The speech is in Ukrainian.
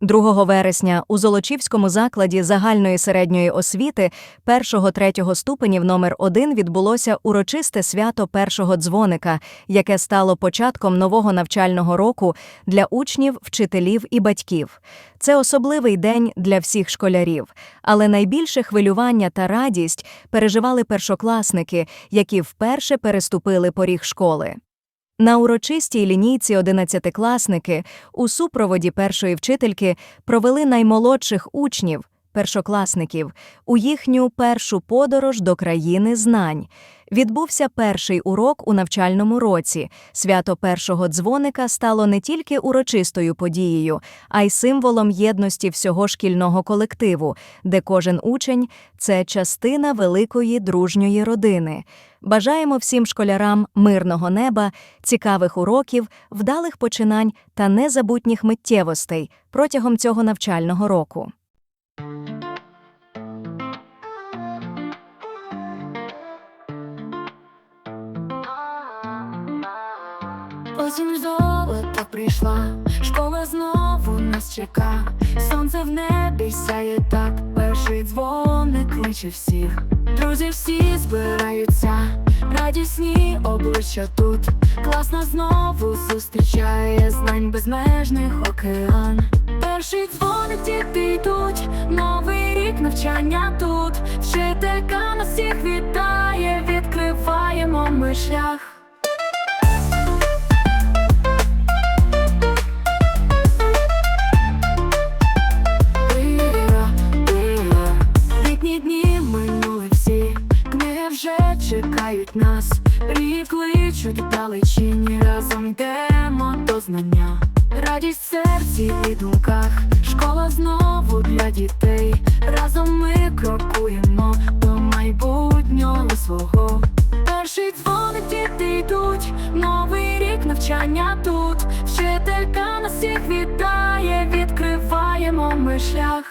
2 вересня у Золочівському закладі загальної середньої освіти 1-3 ступенів номер 1 відбулося урочисте свято першого дзвоника, яке стало початком нового навчального року для учнів, вчителів і батьків. Це особливий день для всіх школярів, але найбільше хвилювання та радість переживали першокласники, які вперше переступили поріг школи. На урочистій лінійці одинадцятикласники у супроводі першої вчительки провели наймолодших учнів, першокласників, у їхню першу подорож до країни знань. Відбувся перший урок у навчальному році. Свято першого дзвоника стало не тільки урочистою подією, а й символом єдності всього шкільного колективу, де кожен учень це частина великої дружньої родини. Бажаємо всім школярам мирного неба, цікавих уроків, вдалих починань та незабутніх миттєвостей протягом цього навчального року. Осінь золота прийшла, школа знову нас чека. Сонце в небі сяє так, перший дзвоник кличе всіх. Друзі всі збираються, радісні обличчя тут. Клас нас знову зустрічає знань безмежних океан. Перший дзвоник діти йдуть, новий рік навчання тут. Вчителька нас всіх вітає, відкриваємо ми шлях. Вже чекають нас, рік кличуть далечині, разом йдемо до знання, радість серці і думках, школа знову для дітей, разом ми крокуємо до майбутнього свого. Перший дзвоник діти йдуть, новий рік навчання тут. Вчителька нас всіх вітає, відкриваємо ми шлях.